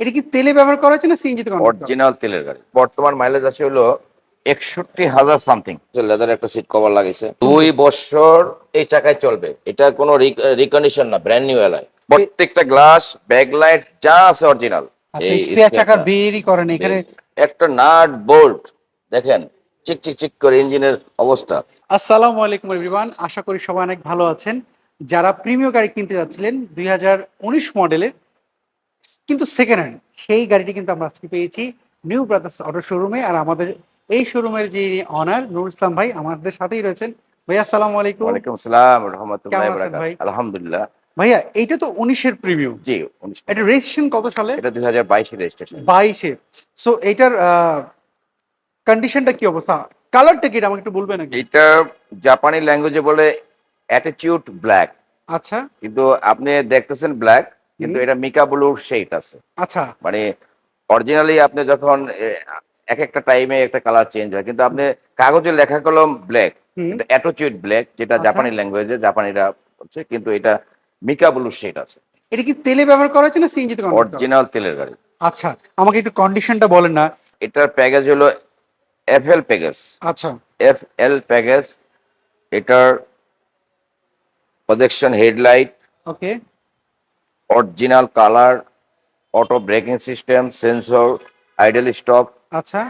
এটা কি তেলে ব্যবহার করা হয়েছে না সিএনজিতে অরিজিনাল তেলের গাড়ি। বর্তমান মাইলেজ আছে হলো একষট্টি হাজার সামথিং লেদার একটা সিট কভার লাগাইছে। দুই বছর এই চাকায় চলবে। এটা কোনো রিকন্ডিশন না ব্র্যান্ড নিউ এলাই প্রত্যেকটা গ্লাস ব্যাকলাইট যা আছে অরিজিনাল আচ্ছা স্পেয়ার চাকার বেরই করেন এখানে। একটা নাট বোল্ট দেখেন চিক চিক চিক করে ইঞ্জিনের অবস্থা। আসসালামু আলাইকুম এভরিওয়ান আশা করি সবাই অনেক ভালো আছেন। যারা প্রিমিয় গাড়ি কিনতে যাচ্ছিলেন দুই হাজার উনিশ মডেলের কিন্তু সেকেন্ড হ্যান্ড সেই গাড়িটি কিন্তু আমরা আজকে পেয়েছি নিউ ব্রাদার্স অটো শোরুমে আর আমাদের এই শোরুমের যে অনার নুরুল ইসলাম ভাই আমাদের সাথেই রয়েছেন। ভাইয়া আসসালামু আলাইকুম। ওয়ালাইকুম আসসালাম রহমতুল্লাহ ভাই? আলহামদুলিল্লাহ। ভাইয়া এইটা তো উনিশের প্রিমিয়াম জি উনিশ। এটা রেজিস্ট্রেশন কত সালে? এটা দুই হাজার বাইশের রেজিস্ট্রেশন বাইশে। সো এইটার কন্ডিশনটা কি অবস্থা? কালারটা কি এটা আমাকে একটু বলবেন নাকি? এটা জাপানি ল্যাঙ্গুয়েজে বলে অ্যাটিটিউড ব্ল্যাক আচ্ছা। কিন্তু আপনি দেখতেছেন ব্ল্যাক কিন্তু এটা মিকা ব্লুর শেড আছে। আচ্ছা। মানে অরিজিনালি আপনি যখন এক একটা টাইমে একটা কালার চেঞ্জ হয় কিন্তু আপনি কাগজে লেখা কলম ব্ল্যাক এটা অ্যাটিটিউড ব্ল্যাক যেটা। জাপানি ল্যাঙ্গুয়েজে জাপানিরা হচ্ছে কিন্তু এটা মিকা ব্লুর শেড আছে। এটা কি তেলে ব্যবহার করা হয়েছে না কনভার্ট করা অরিজিনাল তেলের গাড়ি। আচ্ছা আমাকে একটু কন্ডিশনটা বলেন না। এটার প্যাকেজ হলো এফ এল প্যাকেজ আচ্ছা। এফ এল প্যাকেজ এটার projection headlight okay original colour auto braking system sensor idle stop আচ্ছা।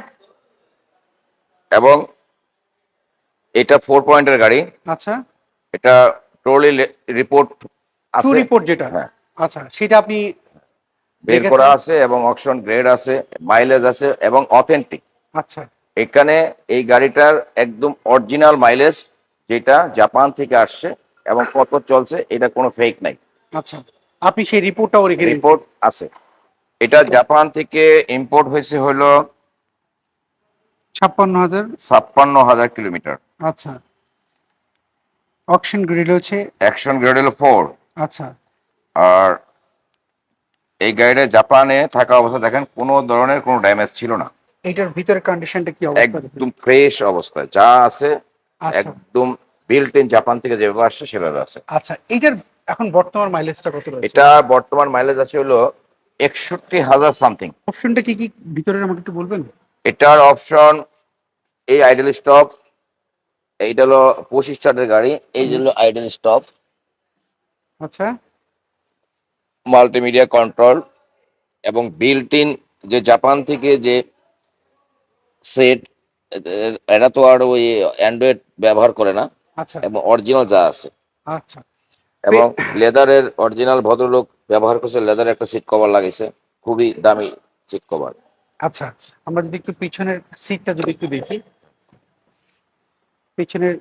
এবং এটা ফোর পয়েন্টের গাড়ি। আচ্ছা। এটা টোলি রিপোর্ট আছে। রিপোর্ট যেটা। হ্যাঁ। আচ্ছা সেটা আপনি বের করা আছে এবং অকশন গ্রেড আছে মাইলেজ আছে এবং অথেন্টিক আচ্ছা। এখানে এই গাড়িটার একদম অরিজিনাল মাইলেজ যেটা জাপান থেকে আসছে এবং কত চলছে এটা কোনো ফেক নাই। আচ্ছা। আপনি সেই রিপোর্টটাও রেখে রিপোর্ট আছে। এটা জাপান থেকে ইম্পোর্ট হয়েছে হলো ছাপ্পান্ন হাজার? ছাপ্পান্ন হাজার কিলোমিটার। আচ্ছা। অকশন গ্রিল হচ্ছে? অ্যাকশন গ্রেড হলো ফোর। আচ্ছা। আর এই গাড়িটা জাপানে থাকা অবস্থা দেখেন কোনো ধরনের কোনো ড্যামেজ ছিল না। এইটার ভিতরের কন্ডিশনটা কি অবস্থা একদম ফ্রেশ অবস্থায়। যা আছে আচ্ছা। একদম বিল্ট ইন জাপান থেকে যেভাবে আসছে সেভাবে আছে। আচ্ছা এইটার এখন বর্তমান মাইলেজটা কত রয়েছে? এটা বর্তমান মাইলেজ আছে হলো একষট্টি হাজার সামথিং অপশনটা কি কি ভিতরের আমাকে একটু বলবেন? এটার অপশন এই আইডল স্টপ এইটা হলো পঁচিশ স্টার্টের গাড়ি এই হলো আইডল স্টপ আচ্ছা। মাল্টিমিডিয়া কন্ট্রোল এবং বিল্ট ইন যে জাপান থেকে যে সেট এরা তো আর ওই অ্যান্ড্রয়েড ব্যবহার করে না। আচ্ছা। এবং অরিজিনাল যা আছে। আচ্ছা। এবং লেদারের অরিজিনাল ভদ্রলোক ব্যবহার করছে লেদারের একটা সিট কভার লাগিয়েছে খুবই দামি সিট কভার আচ্ছা আমরা যদি একটু পিছনের সিটটা যদি একটু দেখি। পিছনের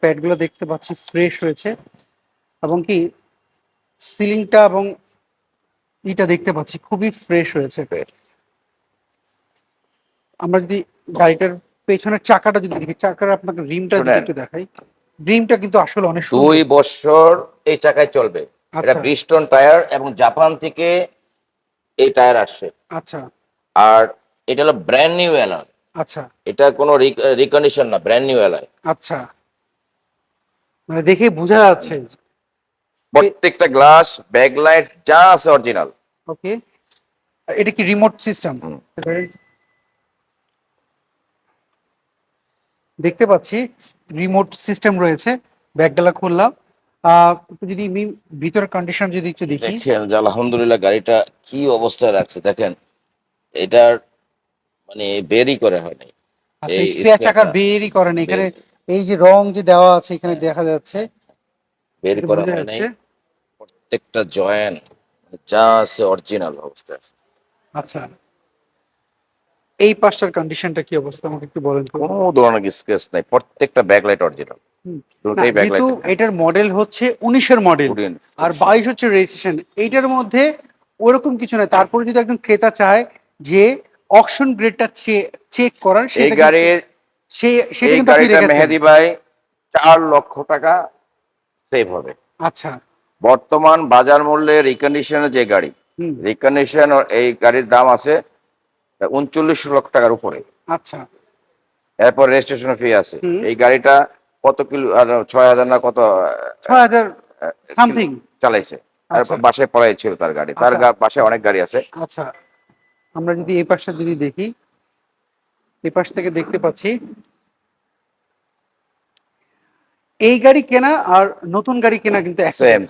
প্যাডগুলো দেখতে পাচ্ছি ফ্রেশ হয়েছে। এবং কি সিলিংটা এবং ইটা দেখতে পাচ্ছি খুবই ফ্রেশ হয়েছে আমরা যদি গাড়িটার পেছনের চাকাটা যদি দেখি চাকার আপনাকে রিমটা যদি একটু দেখাই। রিমটা কিন্তু আসলে অনেক দুই বছর এই চাকায় চলবে। এটা আচ্ছা। ব্রিস্টন টায়ার এবং জাপান থেকে এই টায়ার আসছে। আচ্ছা। আর এটা হলো ব্র্যান্ড নিউ অ্যালয় আচ্ছা। এটা কোনো রিকন্ডিশন না ব্র্যান্ড নিউ অ্যালয় আচ্ছা। মানে দেখে বোঝা যাচ্ছে প্রত্যেকটা গ্লাস ব্যাকলাইট যা আছে অরিজিনাল ওকে এটা কি রিমোট সিস্টেম দেখতে পাচ্ছি রিমোট সিস্টেম রয়েছে। ব্যাগডালা খুললাম। আহ, একটু যদি আমি ভিতরের কন্ডিশন যদি একটু দেখি। দেখছেন যে আলহামদুলিল্লাহ গাড়িটা কি অবস্থায় রাখছে দেখেন এটার মানে বেরই করে হয়নি। আচ্ছা এই স্পেয়ার চাকার spare-টা বেরই করেন এখানে এই যে রং যে দেওয়া আছে এখানে দেখা যাচ্ছে। বের করা হয় নাই প্রত্যেকটা জয়েন্ট যা আছে অরিজিনাল অবস্থায় আছে। আচ্ছা। এই পাঁচটার কন্ডিশনটা কি অবস্থা? আমাকে একটু বলেন তো? কোনো ধরনের স্কেচ নাই। প্রত্যেকটা ব্যাকলাইট অরিজিনাল হুম। দুটোই ব্যাকলাইট যেহেতু এটার মডেল হচ্ছে উনিশের মডেল আর বাইশ হচ্ছে রেজিস্ট্রেশন এইটার মধ্যে ওরকম কিছু নয় তারপরে যদি একজন ক্রেতা চায় যে অকশন গ্রেডটা চেক করার কিন্তু- গাড়ির সেই সেটা কিন্তু আপনি রেখেছেন মেহেদি ভাই চার লক্ষ টাকা সেভ হবে। আচ্ছা। বর্তমান বাজার মূল্যে রিকন্ডিশনের যে গাড়ি রিকন্ডিশন এই গাড়ির দাম আছে উনচল্লিশ লক্ষ টাকার উপরে। আচ্ছা। এরপর রেজিস্ট্রেশন ফি আছে। এই গাড়িটা কত কিলো আর ছয় হাজার না কত ছয় হাজার সামথিং। চালাইছে। আর আচ্ছা। বাসায় পড়াই ছিল তার গাড়ি। তার আচ্ছা। বাসায় অনেক গাড়ি আছে। আচ্ছা। আমরা যদি এই পাশটা যদি দেখি এই পাশ থেকে দেখতে পাচ্ছি এই গাড়ি কেনা আর নতুন গাড়ি কেনা কিন্তু সেম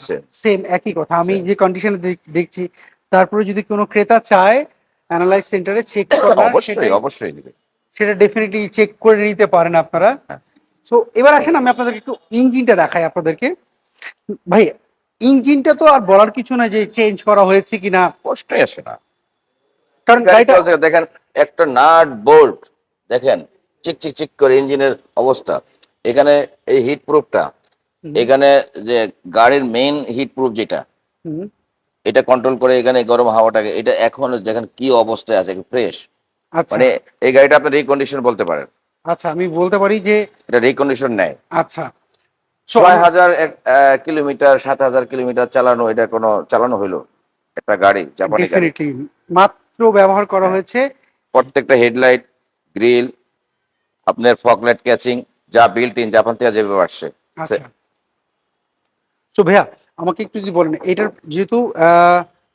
সেম একই কথা। আমি যে কন্ডিশনে দেখছি তারপরে যদি কোনো ক্রেতা চায় অ্যানালাইজ সেন্টারে চেক অবশ্যই অবশ্যই দিবে সেটা ডেফিনেটলি চেক করে নিতে পারেন আপনারা। সো এবার আসেন আমি আপনাদেরকে একটু ইঞ্জিনটা দেখাই আপনাদেরকে। ভাই ইঞ্জিনটা তো আর বলার কিছু না যে চেঞ্জ করা হয়েছে কিনা। কষ্টই আসে না। কারণ গাড়ি গাড়িটা দেখেন একটা নাট বোল্ট দেখেন চিক চিক চিক করে ইঞ্জিনের অবস্থা। এখানে এই হিট প্রুফটা এখানে যে গাড়ির মেইন হিট প্রুফ যেটা। এটা কন্ট্রোল করে এখানে গরম হাওয়াটাকে এটা এখন দেখেন কি অবস্থায় আছে ফ্রেশ আচ্ছা। মানে এই গাড়িটা আপনি রিকন্ডিশন বলতে পারেন। আচ্ছা আমি বলতে পারি যে এটা রিকন্ডিশন নেয়। আচ্ছা। ছয় হাজার কিলোমিটার সাত হাজার কিলোমিটার চালানো এটা কোনো চালানো হইল? একটা গাড়ি জাপানি গাড়ি। মাত্র ব্যবহার করা হ্যাঁ। হয়েছে। প্রত্যেকটা হেডলাইট গ্রিল আপনার ফগলাইট ক্যাচিং যা বিল্ট ইন জাপান থেকে যেভাবে আসছে। আচ্ছা। তো ভাইয়া আমাকে একটু যদি বলেন এটার যেহেতু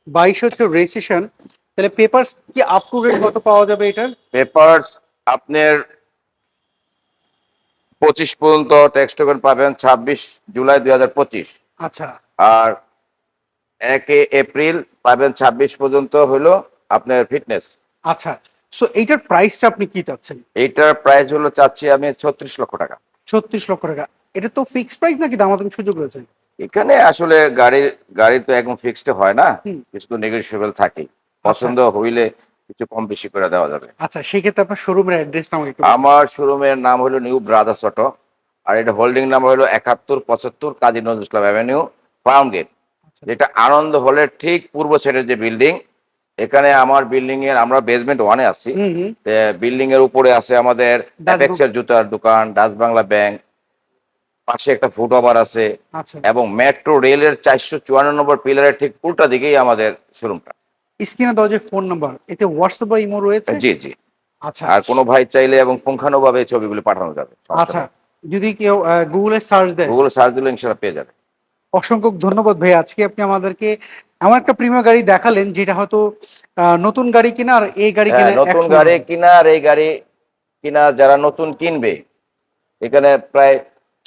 বাইশ হচ্ছে রেজিস্ট্রেশন তাহলে পেপারস কি আপ টু ডেট কত পাওয়া যাবে এটার? পেপারস আপনার পঁচিশ পর্যন্ত ট্যাক্স টোকেন পাবেন ছাব্বিশ জুলাই দুই হাজার পঁচিশ। আচ্ছা। আর একে এপ্রিল পাবেন ছাব্বিশ পর্যন্ত হলো আপনার ফিটনেস আচ্ছা সো এইটার প্রাইসটা আপনি কি চাচ্ছেন? এইটার প্রাইস হলো চাচ্ছি আমি ছত্রিশ লক্ষ টাকা। ছত্রিশ লক্ষ টাকা। এটা তো ফিক্সড প্রাইস নাকি দামাদামি সুযোগ রয়েছে? এখানে আসলে গাড়ির গাড়ি তো একদম ফিক্সড হয় না। কিছু তো নেগোসিয়েবল থাকেই। পছন্দ হইলে কিছু কম বেশি করে দেওয়া যাবে। আচ্ছা সেক্ষেত্রে আপনার শোরুমের অ্যাড্রেসটা আমাকে একটু আমার শোরুমের নাম হলো নিউ ব্রাদার্স অটো আর এটা হোল্ডিং নাম্বার হলো একাত্তর পঁচাত্তর কাজী নজরুল ইসলাম অ্যাভিনিউ ফার্ম গেট আচ্ছা। যেটা আনন্দ হলের ঠিক পূর্ব সাইডের যে বিল্ডিং এখানে আমার বিল্ডিং এর আমরা বেসমেন্ট ওয়ানে আছি। বিল্ডিং এর উপরে আছে আমাদের জুতার দোকান ডাচ বাংলা ব্যাংক পাশে একটা ফুট ওভার আছে। আচ্ছা। এবং মেট্রো রেলের চারশো চুয়ান্ন নম্বর পিলারের ঠিক উল্টা দিকেই আমাদের শোরুমটা। স্ক্রিনে দেওয়া যে ফোন নাম্বার এতে হোয়াটসঅ্যাপ বা ইমো রয়েছে? জি জি। আচ্ছা। আর কোনো ভাই চাইলে এবং পুঙ্খানুভাবে ছবিগুলো পাঠানো যাবে আচ্ছা যদি কেউ গুগলে সার্চ দেয়। গুগল সার্চ দিলে ইনশাল্লাহ পেয়ে যাবে। অসংখ্য ধন্যবাদ ভাই আজকে আপনি আমাদেরকে এমন একটা প্রিমিয়াম গাড়ি দেখালেন যেটা হয়তো নতুন গাড়ি কিনা আর এই গাড়ি হ্যাঁ, কিনা নতুন গাড়ি কিনা আর এই গাড়ি কিনা যারা নতুন কিনবে এখানে প্রায়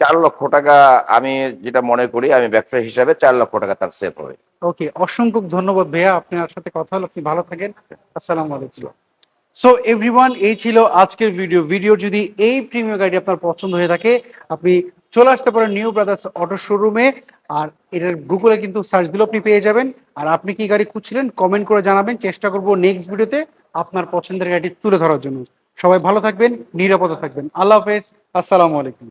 চার লক্ষ টাকা আমি যেটা মনে করি, আমি ব্যবসা হিসাবে চার লক্ষ টাকা তার সেভ হবে। ওকে, অসংখ্য ধন্যবাদ ভাইয়া, আপনার সাথে কথা হলো আপনি ভালো থাকেন। আসসালামু আলাইকুম। সো এভরিওয়ান এই ছিল আজকের ভিডিও ভিডিও যদি এই প্রিমিয়াম গাড়ি আপনার পছন্দ হয়ে থাকে, আপনি চলে আসতে পারেন নিউ ব্রাদার্স অটো শোরুমে আর এটার গুগলে কিন্তু সার্চ দিলেও আপনি পেয়ে যাবেন। আর আপনি কি গাড়ি খুঁজছিলেন কমেন্ট করে জানাবেন। চেষ্টা করব নেক্সট ভিডিওতে আপনার পছন্দের গাড়িটি তুলে ধরার জন্য। সবাই ভালো থাকবেন, নিরাপদে থাকবেন। আল্লাহ হাফেজ, আসসালামু আলাইকুম।